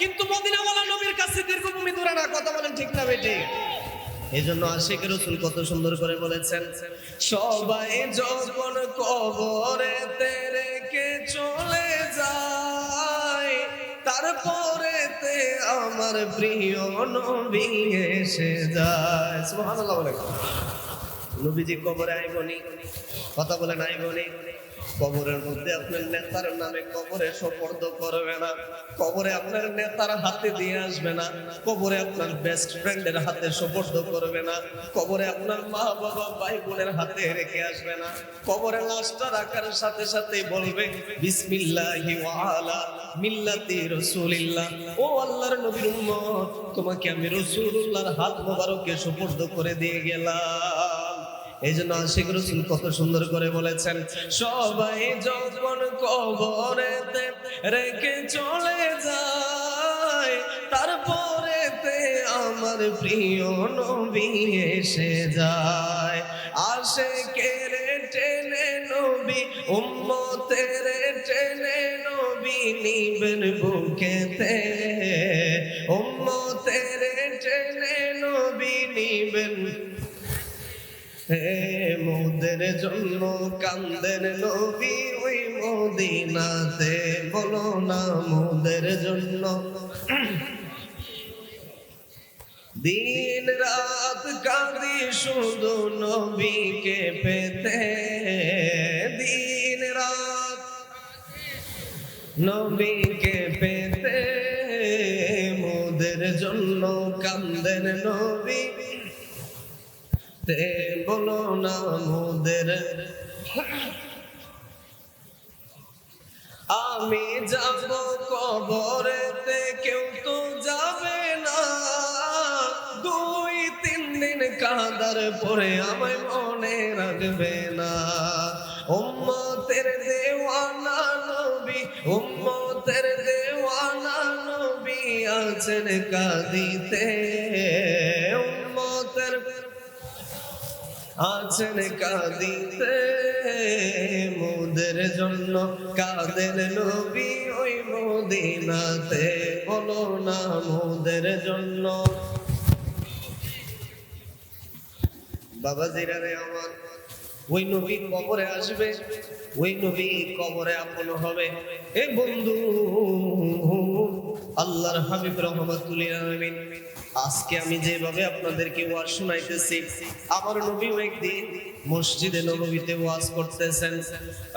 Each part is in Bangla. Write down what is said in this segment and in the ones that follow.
কিন্তু মদিনাওয়ালা নবীর কাছে দীর্ঘভূমি দূরে না কথা বলেন ঠিক না বেটি? এই জন্য আশিক রসুল কত সুন্দর করে বলেছেন, সবাই যখন কবরে রেখে চলে যায় তারপরে তে আমার প্রিয় নবী এসে যায়। সুবহানাল্লাহ বলে। নবীজি কবরে আইবনি, কথা বলে আইবনি। কবরের মধ্যে আপনার নেতার নামে কবরে সপর্দ করবে না। কবরে আপনার নেতার হাতে দিয়ে আসবে না। কবরে আপনার বেস্ট ফ্রেন্ডের হাতে সপর্দ করবে না। কবরে আপনার মা বাবা, ভাই বোনের হাতে রেখে আসবে না। কবরে লাশটা রাখার সাথে সাথে বলবে, বিসমিল্লাহি ওয়া আলা মিল্লাতি রাসূলিল্লাহ। ও আল্লাহর নবীর উম্মত, তোমাকে আমি রাসূলুল্লাহর হাত মোবারকে সপর্দ করে দিয়ে গেলাম। এই জন্য আশিক রসুল কত সুন্দর করে বলেছেন, সবাই যখন কবরেতে রেখে চলে যায়, তারপরেতে আমার প্রিয় নবী এসে যায়। আসে কেড়ে টেনে নবী, উম্মতের টেনে নবী নিবেন বুকেতে। উম্মতের টেনে নবী নিবেন মোদের জন্য কান্দের নবী ওই মদিনাতে। বলো না মোদের জন্য। দিন রাত কাঁদি শুধু নবীকে পেতে। দিন রাত নবীকে পেতে। মোদের জন্য কান্দের নবী। তে বলো না মোদের। আমি যাব কবরেতে, কেউ তো যাবে না। দুই, তিন দিন কাদার পরে আমায় মনে রাখবে না। উম্মতের দেওয়ানা নবী, উম্মতের দেওয়ানা নবী আছেন কাঁদিতে। আছেন কাঁদিতে, মোদের জন্য কাদের নবী ওই মদিনাতে। বলো না মোদের জন্য। বাবা জিরারে আমার, ওই নবী কবরে আসবে, ওই নবী কবরে আপন হবে। এ বন্ধু, আল্লাহর হাবিব রহমাতুল্লিল আলামিন আজকে আমি যেভাবে আপনাদেরকে ওয়াজ শোনাইতেছি, আমার নবীও একদিন মসজিদে নববীতে ওয়াজ করতেছেন।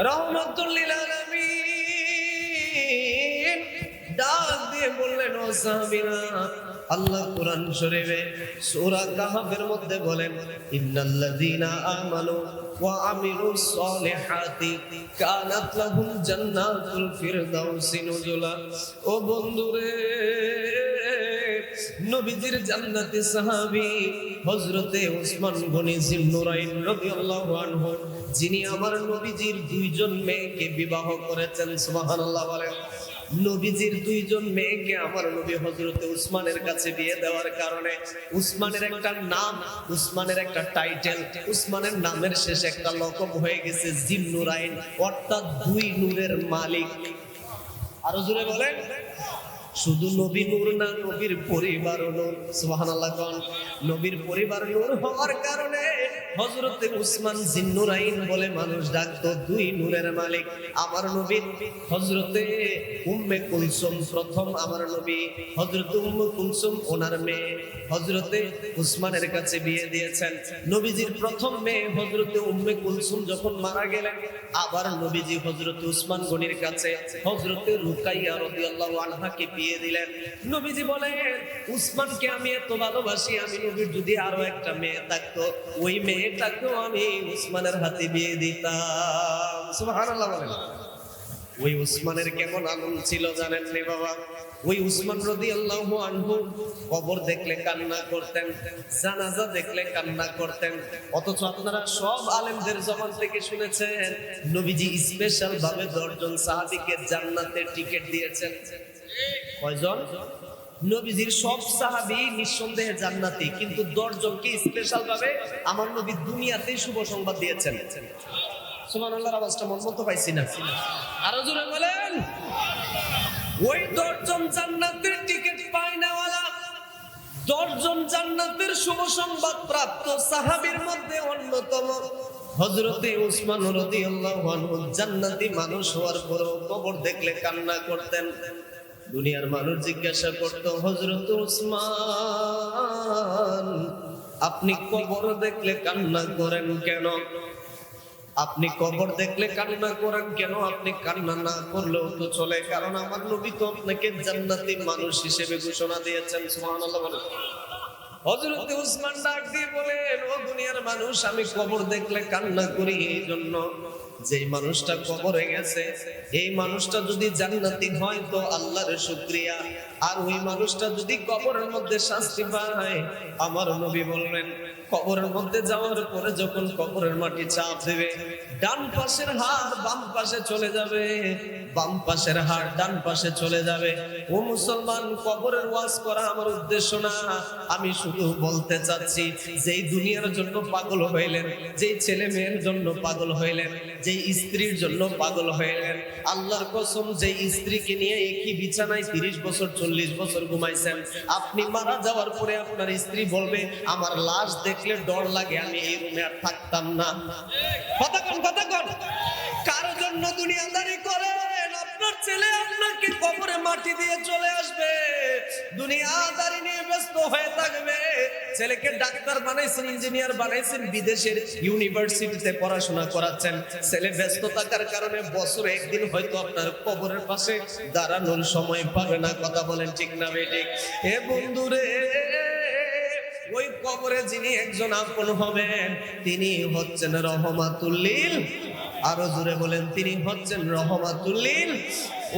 রহমাতুল্লিল আলামিন ডাক দিয়ে বললেন, ও সাহাবীরা, আল্লাহ কোরআন শরীফে সূরা কাহাফের মধ্যে বলেন, ইন্নাল্লাযীনা আমানু ওয়া আমিলুস সলিহাতি কানাত লাহুম জান্নাতুল ফিরদাউসি নুজুলা। ও বন্ধুরে নবীজির জান্নাতি সাহাবী হযরতে ওসমান গনি জিন্নুরাইন রাদিয়াল্লাহু আনহু, যিনি আমার নবীজির দুইজন মেয়েকে বিবাহ করেছেন, সুবহানাল্লাহ বলেন। নবীজির দুইজন মেয়েকে আমার নবী হজরতে উসমানের কাছে বিয়ে দেওয়ার কারণে উসমানের একটা নাম উসমানের একটা টাইটেল উসমানের নামের শেষে একটা লকব হয়ে গেছে, জিন্নুরাইন, অর্থাৎ দুই নূরের মালিক। আরও জোরে বলেন। শুধু নবী নূর না, নবীর পরিবার নূর, সুবহানাল্লাহ কোন। নবীর পরিবার নূর হওয়ার কারণে উসমান বলে মানুষ ডাকতো, দুই নূরের মালিক, আমার হযরতে উম্মে কুলসুম প্রথম আমার নবী উম্মে কুলসুম ওনার মেয়ে। উসমানের কাছে বিয়ে দিয়েছেন। নবীজির প্রথম মেয়ে হযরতে উম্মে কুলসুম যখন মারা গেলেন, আবার নবীজি হযরতে উসমান গনির কাছে, হযরতে রুকাইয়া রাদিয়াল্লাহু আনহাকে বিয়ে দিলেন। নবীজি বলেন, উসমানকে আমি এত ভালোবাসি, আমি নবীর যদি আরও একটা মেয়ে থাকতো, ওই মেয়েটাকেও আমি উসমানের হাতে বিয়ে দিতাম। সুবহানাল্লাহ ওই উসমানের কেমন আনন্দ ছিল জানেন নি বাবা? ওই উসমান রদি আল্লাহ আনহু কবর দেখলে কান্না করতেন, জানাজা দেখলে কান্না করতেন। অথচ আপনারা সব আলেমদের জবান থেকে শুনেছেন, নবীজি স্পেশাল ভাবে দশজন সাহাবিকে জান্নাতের টিকিট দিয়েছেন। কয়জন? নবীজির সব সাহাবি নিঃসন্দেহে জান্নাতি, কিন্তু দশজনকে স্পেশাল ভাবে আমার নবী শুভ সংবাদ দিয়েছেন। আওয়াজটা মন মতো পাইছি না। আরও জোরে বলেন। ওই দশজন জান্নাতের টিকিট দশজন জান্নাতের শুভ সংবাদ প্রাপ্ত সাহাবীর মধ্যে অন্যতম। হজরতে উসমান রাদিয়াল্লাহু আনহু জান্নাতি মানুষ হওয়ার পরেও কবর দেখলে কান্না করতেন। দুনিয়ার মানুষ জিজ্ঞাসা করতো হজরত উসমান আপনি কবর দেখলে কান্না করেন কেন? আপনি কবর দেখলে কান্না করেন কেন? আপনি কান্না না করলেও তো চলে। কারণ আমার নবী তো আপনাকে জান্নাতি মানুষ হিসেবে ঘোষণা দিয়েছেন, সুবহানাল্লাহ হযরত উসমান ডাক দিয়ে বলেন, ও দুনিয়ার মানুষ, আমি কবর দেখলে কান্না করি এই জন্য যেই মানুষটা কবরে গেছে, এই মানুষটা যদি জান্নাতি হয় তো আল্লাহর শুকরিয়া। আর ওই মানুষটা যদি কবরের মধ্যে শাস্তি পায়, আমার নবী বলবেন কবরের মধ্যে যাওয়ার পরে যখন কবরের মাটি চাপ দেবে, ডান পাশের হাত বাম পাশে চলে যাবে। বাম পাশের হাড় ডান পাশে চলে যাবে। ও মুসলমান, কবরের ওয়াজ করা আমার উদ্দেশ্য না। আমি শুধু বলতে চাচ্ছি, যেই দুনিয়ার জন্য পাগল হইলেন, যেই ছেলে মেয়ের জন্য পাগল হইলেন, যেই স্ত্রীর জন্য পাগল হইলেন, আল্লাহর কসম, যেই স্ত্রীকে নিয়ে একই বিছানায় তিরিশ বছর, চল্লিশ বছর ঘুমাইছেন, আপনি মারা যাওয়ার পরে আপনার স্ত্রী বলবে, আমার লাশ দেখলে ডর লাগে, আমি এই রুমে আর থাকতাম না। কথা কথা কার জন্য দুনিয়াদারি আপনার ছেলে আপনাকে কবরে মাটি দিয়ে চলে আসবে। দুনিয়াদারি নিয়ে ব্যস্ত হয়ে থাকবে। ছেলেকে ডাক্তার বানাইছেন, ইঞ্জিনিয়ার বানাইছেন, বিদেশের ইউনিভার্সিটিতে পড়াশোনা করাচ্ছেন। ছেলে ব্যস্ত থাকার কারণে বছরে একদিন হয়তো আপনার কবরের পাশে দাঁড়ানোর সময় পাবে না। কথা বলেন ঠিক না বেঠিক এ বন্ধুরে, ওই কবরে যিনি একজন আপন হবেন, তিনি হচ্ছেন রহমাতুল্লিল আরও জোরে বলেন, তিনি হচ্ছেন রহমাতুল্লিল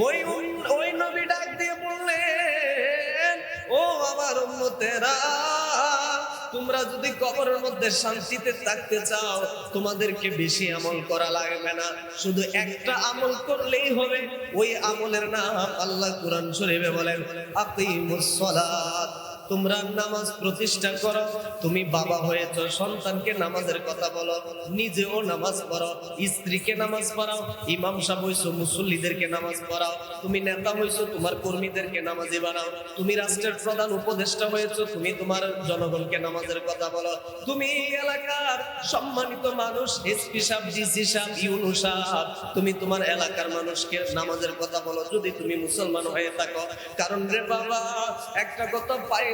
ওই ওই নবী ডাক দিয়ে বললেন, ও আমার উম্মতেরা, তোমরা যদি কবরের মধ্যে শান্তিতে থাকতে চাও, তোমাদেরকে বেশি আমল করা লাগবে না। শুধু একটা আমল করলেই হবে। ওই আমলের নাম আল্লাহ কোরআন শরীফে বলেন, আকিমুস সালাত। তোমরা নামাজ প্রতিষ্ঠা করো। তুমি বাবা হয়েছ, সন্তানকে নামাজের কথা বলো, নিজেও নামাজ পড়ো, স্ত্রীকে নামাজ পড়াও, ইমাম সাহেব হইছো, মুসল্লিদেরকে নামাজ পড়াও, তুমি নেতা হইছো, তোমার কর্মীদেরকে নামাজি বানাও, তুমি রাষ্ট্রের প্রধান উপদেষ্টা হয়েছো, তুমি তোমার জনগণকে নামাজের কথা বলো। তুমি এলাকার সম্মানিত মানুষ এসপি সাহেব ডিসি সাহেব, ইউনু সাহেব, তুমি তোমার এলাকার মানুষকে নামাজের কথা বলো। যদি তুমি মুসলমান হয়ে থাকো, কারণ রে বাবা, একটা কথা পায়ে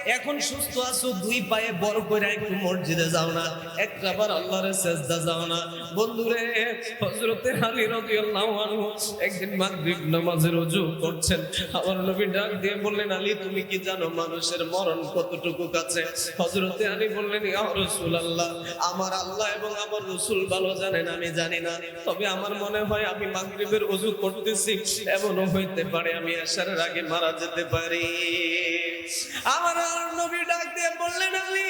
এখন সুস্থ আছো, দুই পায়ে বড় করে একটু মসজিদে যাও না একটা বার আল্লাহর সেজদা যাও না। বন্ধুরে, হযরতে আলী রাদিয়াল্লাহু আনহু একদিন মাগরিব নামাজের ওযু করছেন। আমার নবী ডাক দিয়ে বললেন, আলী, তুমি কি জানো মানুষের মরণ কতটুকু কাছে? হযরতে আলী বললেন, ইয়া রাসূলুল্লাহ, আমার আল্লাহ এবং আমার রাসূল ভালো জানেন, আমি জানি না। তবে আমার মনে হয় আমি মাগরিবের ওযু করতেছি, এমনও হইতে পারে আমি আসার আগে মারা যেতে পারি। আমার নবী ডাক দিয়ে বললেন, আলী,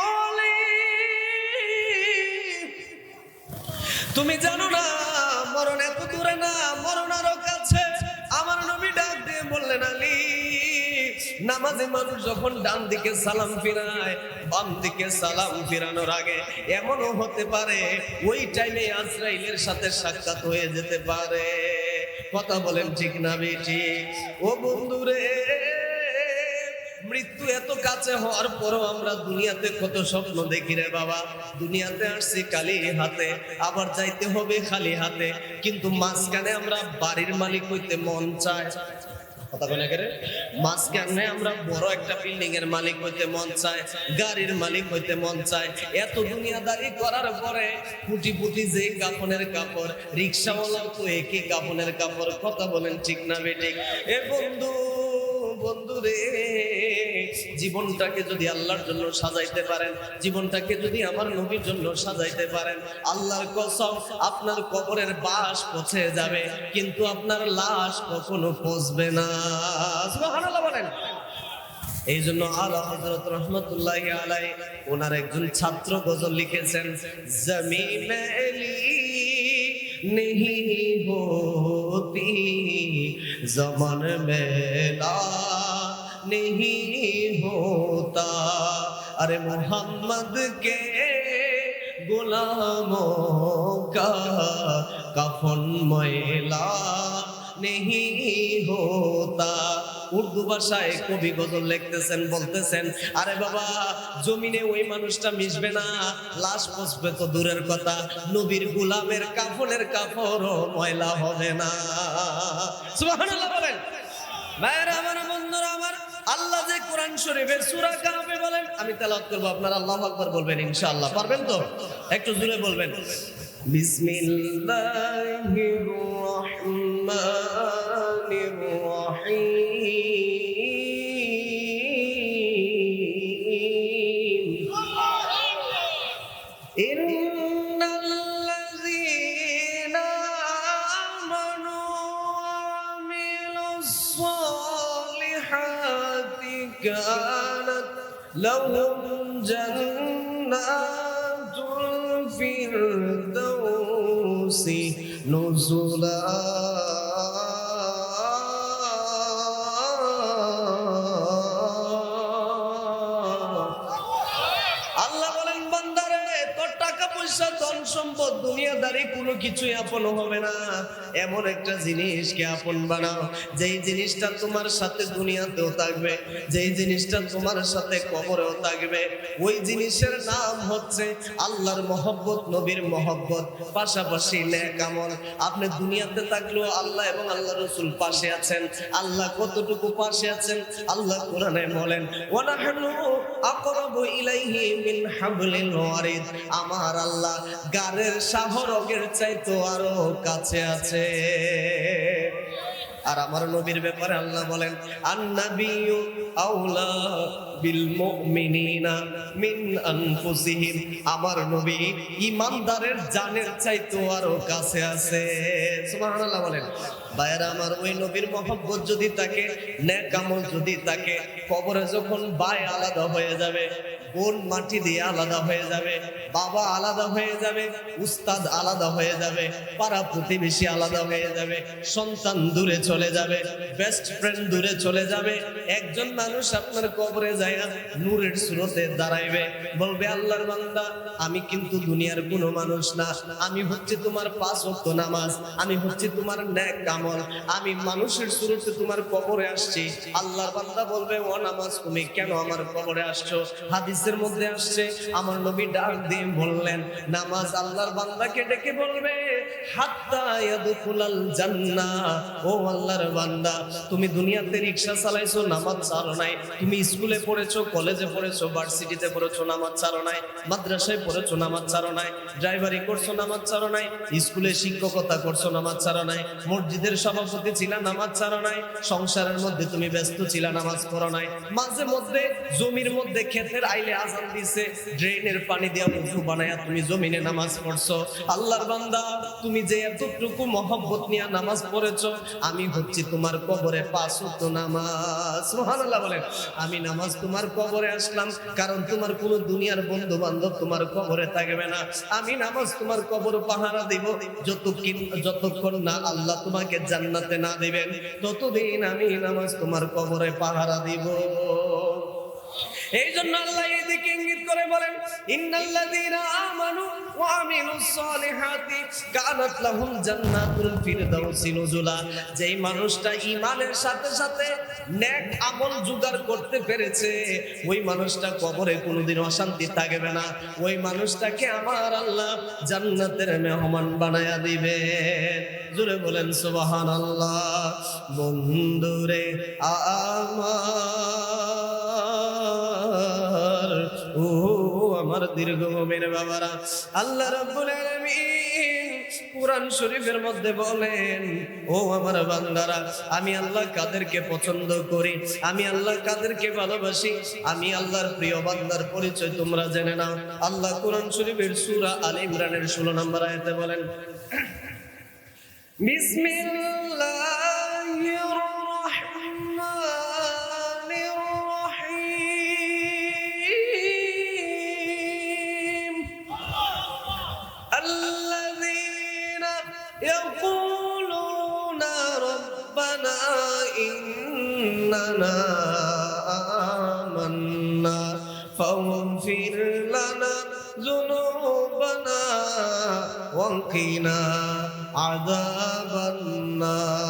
ও আলী, তুমি জানো না, মরণ এত দূরে না, মরণ আরও কাছে। আমার নবী ডাক দিয়ে বললেন, আলী, নামাজে মানুষ যখন ডান দিকে সালাম ফিরায়, বাম দিকে সালাম ফিরানোর আগে এমনও হতে পারে, ওই টাইমে আজরাইলের সাথে সাক্ষাৎ হয়ে যেতে পারে। কথা বলেন ঠিক না বেটি ও বন্ধুরে মৃত্যু এত কাছে হওয়ার পরও আমরা দুনিয়াতে কত স্বপ্ন দেখি রে বাবা। দুনিয়াতে আসছি খালি হাতে, আবার যাইতে হবে খালি হাতে। কিন্তু মাঝখানে আমরা বাড়ির মালিক হইতে মন চায়। কথা বলেন ঠিক না বেঠিক এ বন্ধু বন্ধু রে। জীবনটাকে যদি আল্লাহর জন্য সাজাইতে পারেন, জীবনটাকে যদি আমার নবীর জন্য সাজাইতে পারেন, আল্লাহর কসম আপনার কবরের বাস পচে যাবে, কিন্তু আপনার লাশ কখনো পচবে না। বলেন। এই জন্য আলা হজরত রহমতুল্লাহ আলাই, ওনার একজন ছাত্র গজল লিখেছেন জমি নেহি জমন মেলা नहीं होता अरे मोहम्मद के गुलामों का कफन मैला नहीं होता উর্দু ভাষায় কবি গজল লিখতেছেন বলতেছেন আরে বাবা জমিনে ওই মানুষটা মিশবে না লাশ পচবে তো দূরের কথা নবীর গুলামের কাফনের কাপড়ও ময়লা হবে না সুবহানাল্লাহ বলেন ভাইরা আমার বন্ধুরা আমার আল্লাহ যে কোরআন শরীফের সুরা কাহাবে বলেন, আমি তেলাওয়াত করব আপনারা, আল্লাহু আকবার বলবেন, ইনশাআল্লাহ। পারবেন তো? একটু জোরে বলবেন। বিসমিল্লাহির রহমানির রহিম। كانت لهم جنات الفردوس نزلا আল্লাহ বলেন বান্দারে তোর টাকা পয়সা ধন সম্পদ দুনিয়াদারি কোনো কিছুই আপন হবে না এমন একটা জিনিসকে আপন বানাও। যেই জিনিসটা তোমার সাথে দুনিয়াতেও থাকবে, যেই জিনিসটা তোমার সাথে কবরেও থাকবে, ওই জিনিসের নাম হচ্ছে আল্লাহর মহব্বত, নবীর মহব্বত, পাশাপাশি নেক আমল। আপনি দুনিয়াতে থাকলেও আল্লাহ এবং আল্লাহ রসুল পাশে আছেন। আল্লাহ কতটুকু পাশে আছেন? আল্লাহ কোরআনে বলেন আমার আল্লাহ গারের শাহরগের চাইতো আরও কাছে আছে। আর আমার নবীর ব্যাপারে আল্লাহ বলেন আন্নাবিউ আউলা মিন আনফুসিহিম। আমার নবী ইমানদারের জানের চাইতো আরও কাছে আছে। সুবহানাল্লাহ বলেন। আমার ওই নবীর মহব্বত যদি থাকে নেক আমল যদি থাকে, কবরে যখন আলাদা হয়ে যাবে, বোন মাটি দিয়ে আলাদা হয়ে যাবে, বাবা আলাদা হয়ে যাবে, উস্তাদ আলাদা হয়ে যাবে, পাড়া প্রতিবেশী আলাদা হয়ে যাবে, সন্তান দূরে চলে যাবে বেস্ট ফ্রেন্ড দূরে চলে যাবে, একজন মানুষ আপনার কবরে যায় নূরের সুরতে দাঁড়াইবে। বলবে, আল্লাহর বান্দা, আমি কিন্তু দুনিয়ার কোনো মানুষ না। আমি হচ্ছে তোমার পাঁচ ওয়াক্ত নামাজ, আমি হচ্ছে তোমার ন্যাক কামল আমি মানুষের সুরতে তোমার কবরে আসছি। আল্লাহর বান্দা বলবে, ও নামাজ, তুমি কেন আমার কবরে আসছো? হাদিসের মধ্যে আসছে, আমার নবী ডাক দিয়ে বললেন, নামাজ আল্লাহর বান্দাকে ডেকে বলবে ও আল্লাহর বান্দা, তুমি দুনিয়াতে রিকশা চালাইছো, নামাজ ছাড়ো নাই। তুমি স্কুলে পড়েছো কলেজে পড়েছো ভার্সিটিতে পড়েছো, নামাজ ছাড়ো নাই, মাদ্রাসায় পড়েছো, নামাজ ছাড়ো নাই ড্রাইভারি করছ, নামাজ ছাড়ো নাই, স্কুলে শিক্ষকতা করছ, নামাজ ছাড়ো নাই, মসজিদের সভাপতি ছিল, নামাজ ছাড়ো নাই, সংসারের মধ্যে তুমি ব্যস্ত ছিল, নামাজ পড়ো নাই, মাঝে মধ্যে, জমির মধ্যে ক্ষেতের আইলে আজান দিছে ড্রেনের পানি দিয়া উজু বানায়া তুমি জমিনে নামাজ পড়ছো, আল্লাহর বান্দা, তুমি যে এতটুকু মহব্বত নিয়ে নামাজ পড়েছো, আমি হচ্ছি তোমার কবরে পাঁচ নামাজ, সুবহানাল্লাহ বলেন, আমি নামাজ তোমার কবরে আসলাম, কারণ তোমার কোনো দুনিয়ার বন্ধু বান্ধব তোমার কবরে থাকবে না। আমি নামাজ তোমার কবর পাহারা দিব। যতক্ষণ যতক্ষণ না আল্লাহ তোমাকে জান্নাতে না দিবেন, ততদিন আমি নামাজ তোমার কবরে পাহারা দিব। এই জন্য আল্লাহ এদিকে ইঙ্গিত করে বলেন, ইন্নাল্লাযীনা আমানু ওয়া আমিলুস সালিহাতি কানাত লাহুম জান্নাতুল ফিরদাউসি নুজুলা। যেই মানুষটা ঈমানের সাথে সাথে নেক আমল জোগাড় করতে পেরেছে, ওই মানুষটা কবরে কোনোদিন অশান্তি থাকবে না। ওই মানুষটাকে আমার আল্লাহ জান্নাতের মেহমান বানায়া দিবেন জোরে বলেন, সুবহানাল্লাহ। বন্ধুরে আমার আমার দীর্ঘ ঘুমের বাবারা, আল্লাহ রাব্বুল আলামিন কোরআন শরীফের মধ্যে বলেন, ও আমার বান্দারা, আমি আল্লাহ কাদেরকে পছন্দ করি, আমি আল্লাহ কাদেরকে ভালোবাসি, আমি আল্লাহর প্রিয় বান্দার পরিচয় তোমরা জেনে নাও। আল্লাহ কোরআন শরীফের সূরা আল ইমরানের 16 নম্বর আয়াতে বলেন বিসমিল্লাহির إننا آمنا فاغفر لنا ذنوبنا وقنا عذاب النار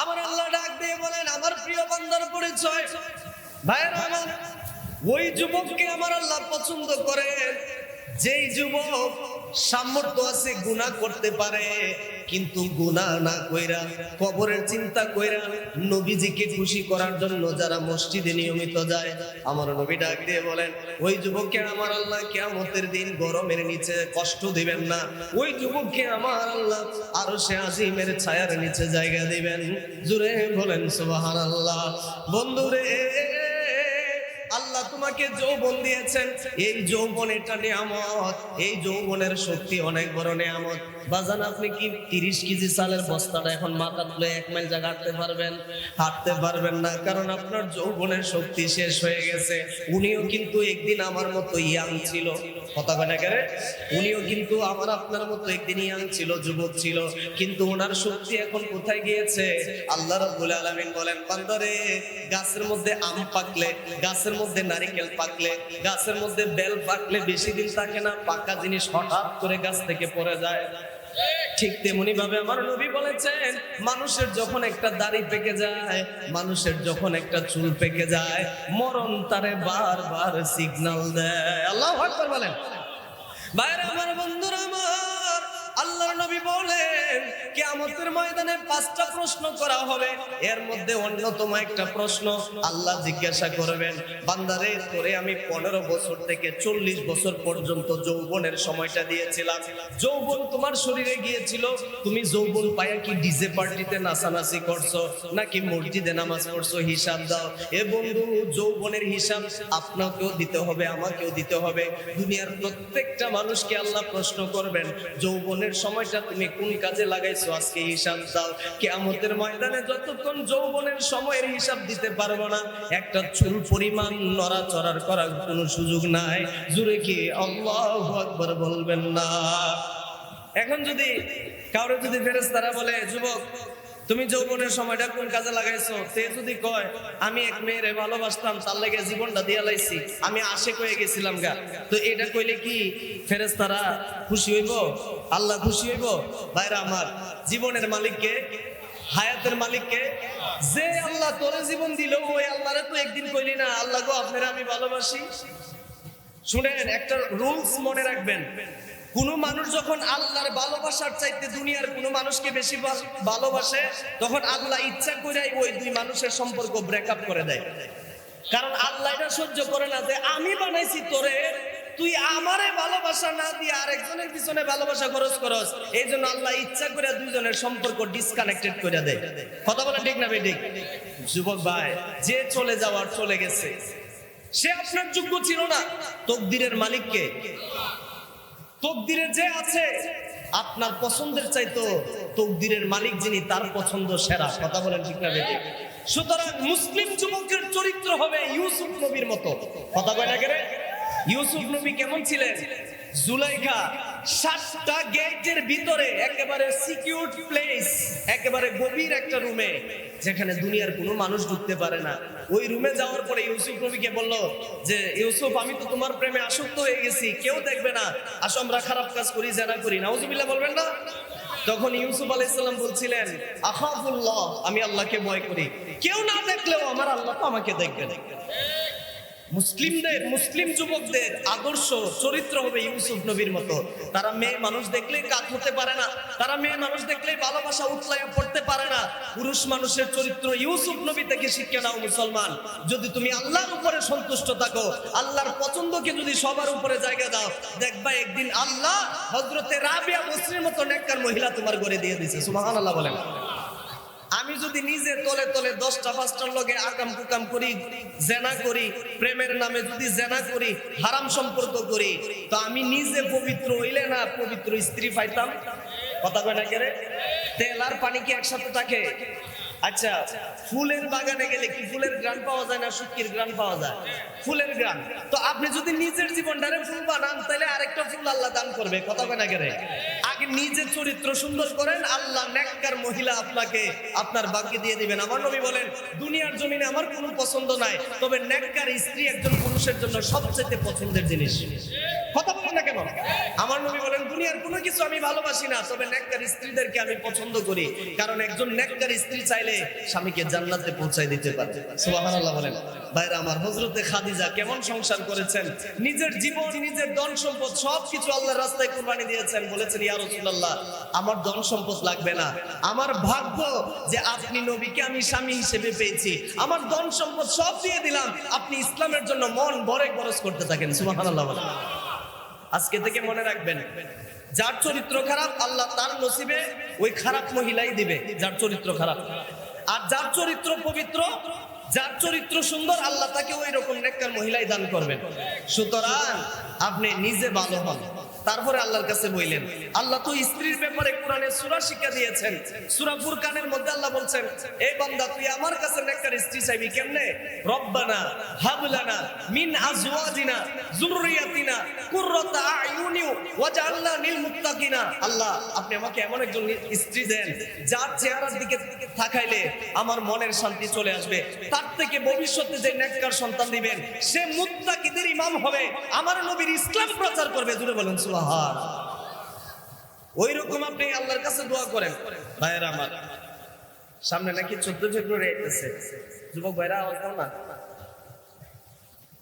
আমার আল্লাহ ডাক দিয়ে বলেন আমার প্রিয় বান্দার পরিচয় ভাইয়েরা আমার ওই যুবককে আমার আল্লাহ পছন্দ করে যেই যুবক সামর্থ্য আছে গুনাহ করতে পারে, কিন্তু গুনাহ না কইরা, কবরের চিন্তা কইরা নবীজিকে খুশি করার জন্য যারা মসজিদে নিয়মিত যায়, আমার নবী ডাক দিয়ে বলেন, ওই যুবককে আমার আল্লাহ কিয়ামতের দিন গরমের নিচে কষ্ট দিবেন না। ওই যুবককে আমার আল্লাহ আরও সে আজিমের ছায়ার নিচে জায়গা দিবেন। জুড়ে বলেন, সুবহানাল্লাহ। বন্ধুরে আল্লাহ তোমাকে যৌবন দিয়েছেন। এই যৌবন এটা নিয়ামত, এই যৌবনের শক্তি অনেক বড় নিয়ামত। বাজান, আপনি কি তিরিশ কেজি চালের বস্তাটা এখন মাথা তুলে এক মাইল জায়গা হাঁটতে পারবেন? হাঁটতে পারবেন না, কারণ আপনার যৌবনের শক্তি শেষ হয়ে গেছে। উনিও কিন্তু একদিন আমার মতো ইয়াং ছিল। কথা না কেন উনিও কিন্তু আমার আপনার মতো একদিন ইয়াং ছিল, যুবক ছিল। কিন্তু ওনার শক্তি এখন কোথায় গিয়েছে? আল্লাহ রাব্বুল আলামিন বলেন বান্দারে গাছের মধ্যে আম পাকলে, গাছের মধ্যে নারকেল পাকলে, গাছের মধ্যে বেল পাকলে বেশি দিন থাকে না, পাকা জিনিস হঠাৎ করে গাছ থেকে পড়ে যায়। ঠিক তেমনি ভাবে আমার নবী বলেছেন, মানুষের যখন একটা দাড়ি পেকে যায়, মানুষের যখন একটা চুল পেকে যায়, মরণ তারে বারবার সিগন্যাল দেয়। আল্লাহ বলেন। বাইরে আমার বন্ধুরা, আমার যৌবনের সময়টা দিয়েছিলাম। যৌবন তোমার শরীরে গিয়েছিল, তুমি যৌবন পায়া কি ডিজে পার্টিতে নাচানাচি করছ, নাকি মসজিদে নামাজ পড়ছো? হিসাব দাও। এ বন্ধু, যৌবনের হিসাব আপনাকেও দিতে হবে, আমাকেও দিতে হবে। দুনিয়ার প্রত্যেকটা মানুষকে আল্লাহ প্রশ্ন করবেন, যৌবনের সময়টা তুমি কোন কাজে লাগাইছো আজকে হিসাব দাও। কেয়ামতের ময়দানে যতক্ষণ যৌবনের সময়ের হিসাব দিতে পারব না, একটা চুল পরিমাণ নড়াচড়ার করার কোনো সুযোগ নাই। জুড়ে কি আল্লাহ একবার বলবেন না? এখন যদি কাউরে যদি ফেরেশতারা বলে, যুবক তুমি যৌবনের সময়টা কোন কাজে লাগাইছো? সে যদি কয়, আমি এক মেয়েরে ভালোবাসতাম, তার লাগে জীবনটা দিয়া লাইছি। আমি আশে কয়ে গেছিলাম গা। তো এটা কইলে কি ফেরেশতারা খুশি হইব? আল্লাহ খুশি হইব? ভাইরা আমার, জীবনের মালিককে, হায়াতের মালিককে, যে আল্লাহ তোরে জীবন দিল, ওই আল্লাহরে তো একদিন কইলি না, আল্লাহ গো, আপনারা আমি ভালোবাসি। শুনেন, একটা রুলস মনে রাখবেন। কোন মানুষ যখন আল্লাহর ভালোবাসার চাইতে দুনিয়ার কোন মানুষকে বেশি ভালোবাসে, তখন আল্লাহ ইচ্ছা করে ওই দুই মানুষের সম্পর্ক ব্রেকআপ করে দেয়। কারণ আল্লাহ এটা সহ্য করে না যে, আমি বানাইছি তোরে, তুই আমারে ভালোবাসা না দিয়ে আরেকজনের পিছনে ভালোবাসা খরচ করস। এই জন্য আল্লাহ ইচ্ছা করে দুইজনের সম্পর্ক ডিসকানেক্টেড করে দেয়। কথা বলে ঠিক না ভাই, ঠিক? যুবক ভাই, যে চলে যাওয়ার চলে গেছে। সে আপনার যোগ্য ছিল না। তকদিরের মালিককে। তকদিরে যে আছে, আপনার পছন্দের চাইতো তকদিরের মালিক যিনি তার পছন্দ সেরা, কথা বলেন ঠিক না বেটি সুতরাং মুসলিম যুবকের চরিত্র হবে ইউসুফ নবীর মতো। কথা কয় না ইউসুফ নবী কেমন ছিলেন? জুলাইখা সাতটা গেটের ভিতরে একেবারে সিকিউর প্লেস একেবারে গভীর একটা রুমে যেখানে দুনিয়ার কোনো মানুষ ঢুকতে পারে না। ওই রুমে যাওয়ার পরে ইউসুফ নবীকে বলল যে, ইউসুফ, আমি তো তোমার প্রেমে আসক্ত হয়ে গেছি, কেউ দেখবে না। আসো, আমরা খারাপ কাজ করি, জানা করি। নাউজুবিল্লাহ বলবেন না? তখন ইউসুফ আলাইসাল্লাম বলছিলেন আহাবুল্লাহ আমি আল্লাহকে ভয় করি। কেউ না দেখলেও আমার আল্লাহ তো আমাকে দেখবে দেখবে মুসলিমদের, মুসলিম যুবকদের আদর্শ, চরিত্র হবে ইউসুফ নবীর মতো। তারা মেয়ে মানুষ দেখলেই কাজ হতে পারে না। তারা মেয়ে মানুষ দেখলেই ভালোবাসা উতলায় পড়তে পারে না। পুরুষ মানুষের চরিত্র ইউসুফ নবী থেকে শিক্ষা নাও মুসলমান। যদি তুমি আল্লাহর উপরে সন্তুষ্ট থাকো, আল্লাহর পছন্দকে যদি সবার উপরে জায়গা দাও, দেখবা একদিন আল্লাহ হজরতে রাবিয়া বসরির মতো নেককার মহিলা তোমার ঘরে দিয়ে দিছে সুবহানাল্লাহ বলেন। আমি যদি নিজে তলে তলে দশটা, পাঁচটার লগে আকাম কুকাম করি, জেনা করি, প্রেমের নামে যদি জেনা করি, হারাম সম্পর্ক করি, তো আমি নিজে পবিত্র হইলে না পবিত্র স্ত্রী পাইতাম। কথা কয় না কেরে তেল আর পানি কি একসাথে থাকে? আচ্ছা ফুলের বাগানে গেলে কি ফুলের গ্রান পাওয়া যায় না শুটকির গ্রান পাওয়া যায়? ফুলের গ্রান তো আপনি যদি নিজের জীবনটারে ফুল বানান তাহলে আরেকটা ফুল আল্লাহ দান করবে। কথা কেনা গেলে আগে নিজের চরিত্র সুন্দর করেন, আল্লাহ নেককার মহিলা আপনাকে আপনার বাকি দিয়ে দিবেন। আমার নবী বলেন, দুনিয়ার জমিনে আমার কোনো পছন্দ নাই, তবে নেককার স্ত্রী একজন পুরুষের জন্য সবচেয়ে পছন্দের জিনিস। কথা বলেন না কেন? আমার নবী বলেন, দুনিয়ার কোনো কিছু আমি ভালোবাসি না, তবে নেককার স্ত্রীদেরকে আমি পছন্দ করি। কারণ একজন নেককার স্ত্রী চাইলে স্বামীকে জান্নাতে পৌঁছায় দিতে পারে। সুবহানাল্লাহ বলেন। ভাইরা, আমার হযরতে খাদিজা কেমন সংসার করেছেন? নিজের জীবন, নিজের ধন সম্পদ সবকিছু আল্লাহর রাস্তায় কুরবানি দিয়েছেন, বলেছেন, ইয়া রাসূলুল্লাহ, আমার ধন সম্পদ লাগবে না। আমার ভাগ্য যে আপনি নবীকে আমি স্বামী হিসেবে পেয়েছি, আমার ধন সম্পদ সব দিয়ে দিলাম, আপনি ইসলামের জন্য মন ভরে খরচ করতে থাকেন বলেন। আজকে থেকে মনে রাখবেন, যার চরিত্র খারাপ, আল্লাহ তার নসিবে ওই খারাপ মহিলাই দিবে, যার চরিত্র খারাপ। আর যার চরিত্র পবিত্র, যার চরিত্র সুন্দর, আল্লাহ তাকে ওই রকম নেককার মহিলাই দান করবেন। সুতরাং আপনি নিজে ভালো হন। তারপরে আল্লাহর কাছে বইলেন আল্লাহ তো স্ত্রীর ব্যাপারে কোরআনে সূরা শিক্ষা দিয়েছেন। সূরা ফুরকানের মধ্যে আল্লাহ বলছেন এই বান্দা, তুই আমার কাছে নেককার স্ত্রী চাইবি কেমনে? রব্বানা হাবলানা মিন আজওয়াজিনা, যুররিয়াতিনা, কুররাতা আয়ুনি ওয়াজআলনা লিল মুত্তাকিনা। আল্লাহ, আপনি আমাকে এমন একজন স্ত্রী দেন, যার চেহারার দিকে তাকাইলে আমার মনের শান্তি চলে আসবে। তার থেকে ভবিষ্যতে যে নেককার সন্তান দিবেন, সে মুত্তাকিদের ইমাম হবে। আমার নবীর ইসলাম প্রচার করবে জুড়ে বলেন সুবহান। ওই রকম আপনি আল্লাহর কাছে দোয়া করেন। ভাইয়েরা আমার, সামনে নাকি চোদ্দ ফেব্রুয়ারি আইতেছে। যুবক ভাইরা, আওয়াজ না।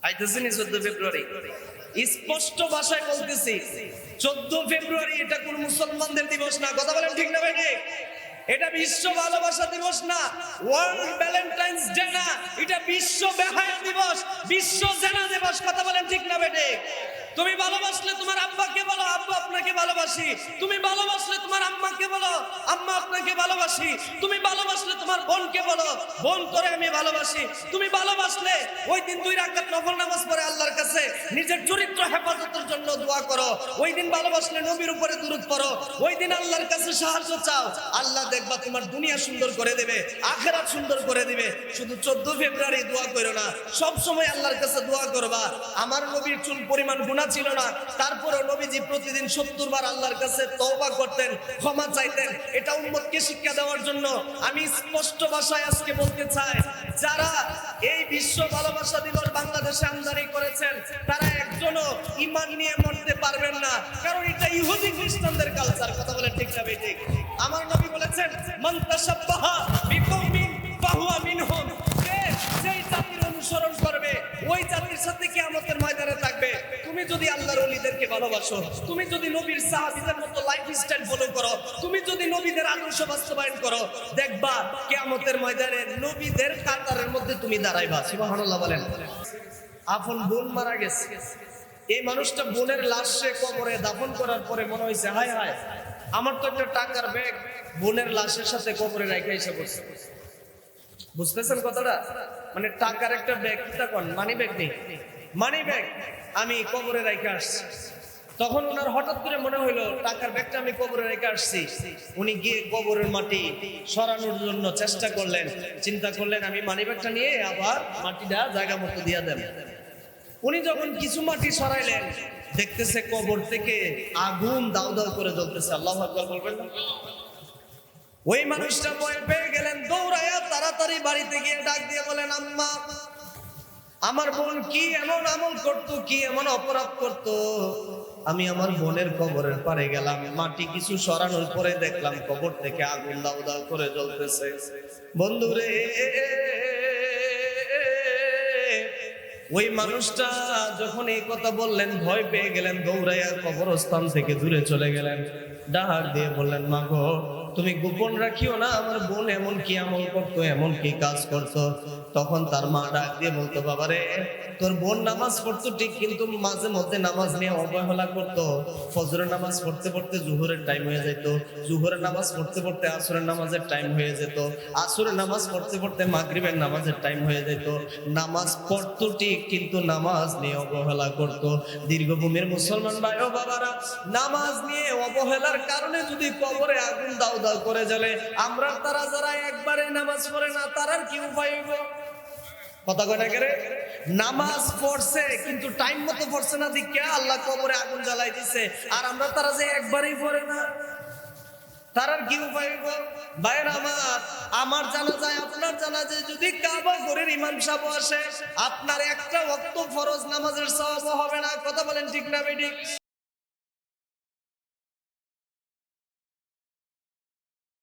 আইতেছে নি চোদ্দ ফেব্রুয়ারি? স্পষ্ট ভাষায় বলতেছি, চোদ্দ ফেব্রুয়ারি এটা কোন মুসলমানদের দিবস না। কথা বলেন ঠিক না ভাই? এটা বিশ্ব ভালোবাসা দিবস না। ওয়ার্ল্ড ভ্যালেন্টাইন্স ডে না। এটা বিশ্ব বেহায়া দিবস। বিশ্ব জেনা দিবস। কথা বলেন ঠিক না বেটে তুমি ভালোবাসলে তোমার আব্বাকে বলো, আব্বা, আপনাকে ভালোবাসি। তুমি ভালোবাসলে তোমার আম্মাকে বলো, আম্মা, আপনাকে ভালোবাসি। তুমি ভালোবাসলে তোমার বোনকে বলো, বোন করে আমি ভালোবাসি। তুমি ভালোবাসলে ওই দিন দুই রাখাত নফল নামাজ পরে আল্লাহর কাছে, নিজের চরিত্র জন্য দোয়া করো। ওই দিন ভালোবাসলে নবীর উপরে দূরত পড়ো। ওই দিন আল্লাহর কাছে সাহায্য চাও। আল্লাহ দেখবা তোমার দুনিয়া সুন্দর করে দেবে, আখেরাত সুন্দর করে দিবে। শুধু চোদ্দ ফেব্রুয়ারি দোয়া করো না, সব সময় আল্লাহর কাছে দোয়া করবা। আমার নবীর চুল পরিমাণ গুণা ছিল না, তারপরেও নবীজি প্রতিদিন সত্তর বার আল্লাহর কাছে তওবা করতেন, ক্ষমা চাইতেন। এটা উম্মতকে শিক্ষা দেওয়ার জন্য আমি স্পষ্ট ভাষায় আজকে বলতে চাই, যারা এই বিশ্ব ভালোবাসা দিবস বাংলাদেশে আমদানি করেছেন, তারা একজনও ইমান নিয়ে মরতে পারবেন না। কারণ এটা ইহুদি খ্রিস্টানদের কালচার কথা বলে ঠিক যাবে ঠিক আমার নবী বলেছেন, মান তাশাব্বাহা বিকৌমিন ফাহুয়া মিনহুম। যেই জাতির অনুসরণ করবে, ওই জাতির সাথে কিয়ামতের ময়দানে থাকবে। তুমি যদি আল্লাহর ওলিদেরকে ভালোবাসো, তুমি যদি নবীর সাহাবীদের মতো লাইফ স্টাইল ফলো করো, তুমি যদি নবীদের আদর্শ বাস্তবায়ন করো, দেখবা কিয়ামতের ময়দানে নবীদের কাতারের মধ্যে তুমি দাঁড়াইবা। সুবহানাল্লাহ বলেন। আপন বোন মারা গেছে। এই মানুষটা বোনের লাশে কবরে দাফন করার পরে মনে হয়েছে, হায় হায়, আমার তো একটা টাকার ব্যাগ বোনের লাশের সাথে কবরে রেখে এসে বসে বুঝতেছেন কথাটা? মানে টাকার একটা ব্যাগ তখন মানি ব্যাগ নেই। মানি ব্যাগ আমি কবরে রেখে আসছি। তখন ওনার হঠাৎ করে মনে হইল, টাকার ব্যাগটা আমি কবরে রেখে আসছি। উনি গিয়ে কবরের মাটি সরানোর জন্য চেষ্টা করলেন। চিন্তা করলেন, আমি মানি ব্যাগটা নিয়ে আবার মাটিটা জায়গা মতো দিয়ে দেন উনি যখন কিছু মাটি সরাইলেন, দেখতেছে কবর থেকে আগুন দাউ দাউ করে জ্বলতেছে। আল্লাহ বলবেন। ওই মানুষটা ভয় পেয়ে গেলেন দৌড়াইয়া তাড়াতাড়ি বাড়িতে গিয়ে ডাক দিয়ে বলেন, আম্মা, আমার বোন কি এমন আমল করতো, কি এমন অপরাধ করত? আমি আমার বোনের কবরের পারে গেলাম, মাটি কিছু সরানোর পরে দেখলাম কবর থেকে আগুন দাউ দাউ করে জ্বলতেছে। বন্ধুরে ওই মানুষটা যখন এই কথা বললেন, ভয় পেয়ে গেলেন, দৌড়াইয়া কবরস্থান থেকে দূরে চলে গেলেন। ডাহার দিয়ে বললেন, মা তুমি গোপন রাখিও না, আমার বোন এমন কি আমল করতো, এমন কি কাজ করতো? তখন তার মা ডাক দিয়ে বলতো, বাবারে, তোর বোন নামাজ পড়তো ঠিক, কিন্তু মাঝে মধ্যে নামাজ নিয়ে অবহেলা করতো। ফজরের নামাজ পড়তে পড়তে জুহরের টাইম হয়ে যেত, জুহরের নামাজ পড়তে পড়তে আসরের নামাজের টাইম হয়ে যেত, আসরের নামাজ পড়তে পড়তে মাগরিবের নামাজের টাইম হয়ে যেত। নামাজ পড়তো ঠিক, কিন্তু নামাজ নিয়ে অবহেলা করত। দীর্ঘভূমির মুসলমান ভাই ও বাবারা, নামাজ নিয়ে অবহেলার কারণে যদি কবরে আগুন দাও করে চলে আমরা তারা যারা একবারে নামাজ পড়ে না তারার কি উপায় হইব? কথা কয় কেরে নামাজ পড়ছে, কিন্তু টাইম মতো পড়ছে না। দিকে আল্লাহ কবরে আগুন জ্বালাই দিছে। আর আমরা তারা যে একবারেই পড়ে না তারার কি উপায় ভাইয়ের আমার আমার জানা যায় আপনার জানা যায় যদি কাবা ঘরের ইমাম সাহেব আসে, আপনার একটা ওয়াক্ত ফরজ নামাজের সওয়াব হবে না। কথা বলেন ঠিক না বেঠিক